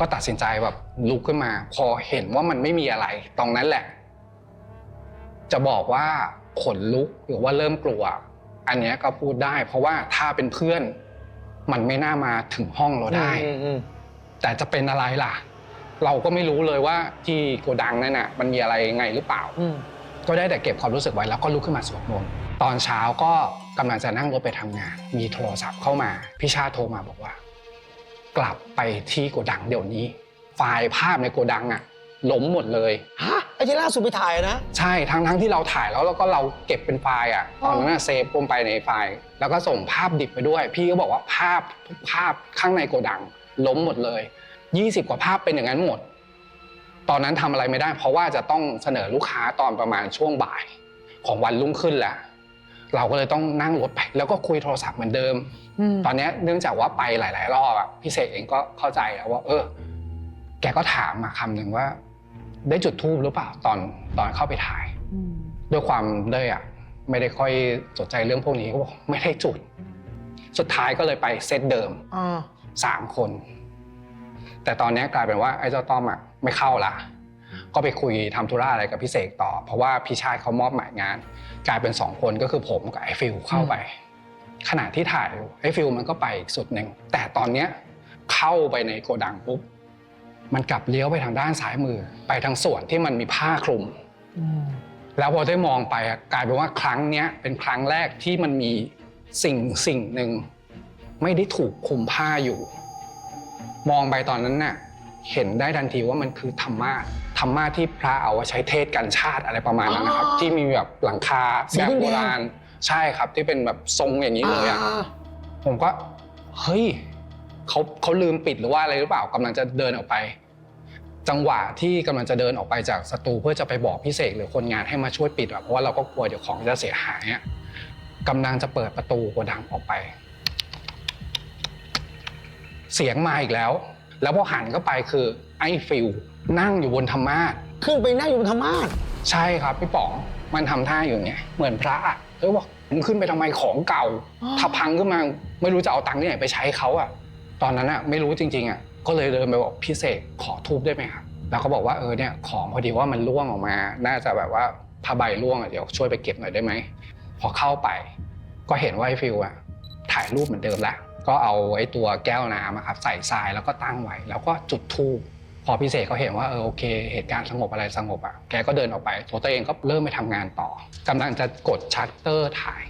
ก็ตัดสินใจแบบลุกขึ้นมา พอเห็นว่ามันไม่มีอะไร ตรงนั้นแหละ จะบอกว่าขนลุกหรือว่าเริ่มกลัว อันเนี้ยก็พูดได้ เพราะว่าถ้าเป็นเพื่อน มันไม่น่ามาถึงห้องเราได้อืมอืมแต่จะเป็นอะไรล่ะ เราก็ไม่รู้เลยว่าที่โกดังนั่นน่ะ มันมีอะไรยังไงหรือเปล่าอืมก็ได้แต่เก็บความรู้สึกไว้แล้วก็ลุกขึ้นมาสวดมนต์ตอนเช้าก็กำลังจะนั่งรถไปทำงาน มีโทรศัพท์เข้ามาพี่ชาติโทรมาบอกว่า กลับไปที่โกดังเดี๋ยวนี้ ไฟล์ภาพในโกดังอะล้มหมดเลย ฮะไอ้ที่ล่าสุดไปถ่ายนะ ใช่ทั้งทั้งที่เราถ่ายแล้วแล้วก็เราเก็บเป็นไฟล์อะตอนนั้นอะเซฟลงไปในไฟล์ แล้วก็ส่งภาพดิบไปด้วย พี่ก็บอกว่าภาพทุกภาพข้างในโกดัง ล้มหมดเลย 20 กว่าภาพเป็นอย่างนั้นหมด ตอนนั้นทำอะไรไม่ได้ เพราะว่าจะต้องเสนอลูกค้าตอนประมาณช่วงบ่าย ของวันรุ่งขึ้นแล้ว เราก็เลยต้องนั่งรถไปแล้วก็คุยโทรศัพท์เหมือนเดิม ตอนเนี้ยเนื่องจากว่าไปหลาย ๆ รอบอะพี่เสกเองก็เข้าใจแล้วว่า เออ แกก็ถามมาคำหนึ่งว่า ได้จุดทูบหรือเปล่าตอนตอนเข้าไปถ่ายด้วยความเด้ยอะไม่ได้ค่อยสนใจเรื่องพวกนี้ก็บอกไม่ได้จุด สุดท้ายก็เลยไปเซตเดิมอ่าสามคน แต่ตอนนี้กลายเป็นว่าไอ้เจ้าต้อมอะไม่เข้าละ ก็ไปคุยทำธุระอะไรกับพี่เสกต่อ เพราะว่าพี่ชายเขามอบหมายงาน กลายเป็นสองคนก็คือผมกับไอ้ฟิลเข้าไป ขณะที่ถ่ายอยู่ไอ้ฟิลมันก็ไปอีกสุดหนึ่งแต่ตอนเนี้ยเข้าไปในโกดังปุ๊บมันกลับเลี้ยวไปทางด้านซ้ายมือ ไปทางส่วนที่มันมีผ้าคลุมอืมแล้วพอได้มองไปอะกลายเป็นว่าครั้งเนี้ยเป็นครั้งแรกที่มันมีสิ่งสิ่งหนึ่งไม่ได้ถูกคลุมผ้าอยู่ มองไปตอนนั้นน่ะ เห็นได้ทันทีว่ามันคือธรรมะธรรมะที่พระเอาไว้ใช้เทศกันชาติอะไรประมาณนั้นนะครับที่มีแบบหลังคาแบบโบราณใช่ครับที่เป็นแบบทรงอย่างนี้เลยอะอ่าผมก็เฮ้ยเขาเขาลืมปิดหรือว่าอะไรหรือเปล่ากำลังจะเดินออกไป จังหวะที่กำลังจะเดินออกไปจากสตูเพื่อจะไปบอกพี่เสกหรือคนงานให้มาช่วยปิดอะเพราะว่าเราก็กลัวเดี๋ยวของจะเสียหายอะกำลังจะเปิดประตูโกดังออกไป เสียงมาอีกแล้ว แล้วพอหันเข้าไปคือไอ้ฟิลนั่งอยู่บนธรรมาสขึ้นไปนั่งอยู่บนธรรมาสใช่ครับพี่ป๋องมันทำท่าอยู่เนี่ยเหมือนพระอะเออบอกมึงขึ้นไปทำไมของเก่า ถ้าพังขึ้นมาไม่รู้จะเอาตังค์ที่ไหนไปใช้เขาอะตอนนั้นอะไม่รู้จริงๆอะก็เลยเดินไปบอกพี่เสกขอทูบได้ไหมครับแล้วก็บอกว่าเออเนี่ยของพอดีว่ามันร่วงออกมา น่าจะแบบว่าผ้าใบร่วงอะเดี๋ยวช่วยไปเก็บหน่อยได้ไหมพอเข้าไป ก็เห็นว่าไอ้ฟิวอะถ่ายรูปเหมือนเดิมแล้ว ก็เอาไอ้ตัวแก้วน้ำครับใส่ทรายแล้วก็ตั้งไว้ แล้วก็จุดธูปพอพิเสกเขาเห็นว่าเออโอเค เหตุการณ์สงบอะไรสงบอะแกก็เดินออกไปตัวตัวเองก็เริ่มไปทำงานต่อกำลังจะกดชัตเตอร์ถ่าย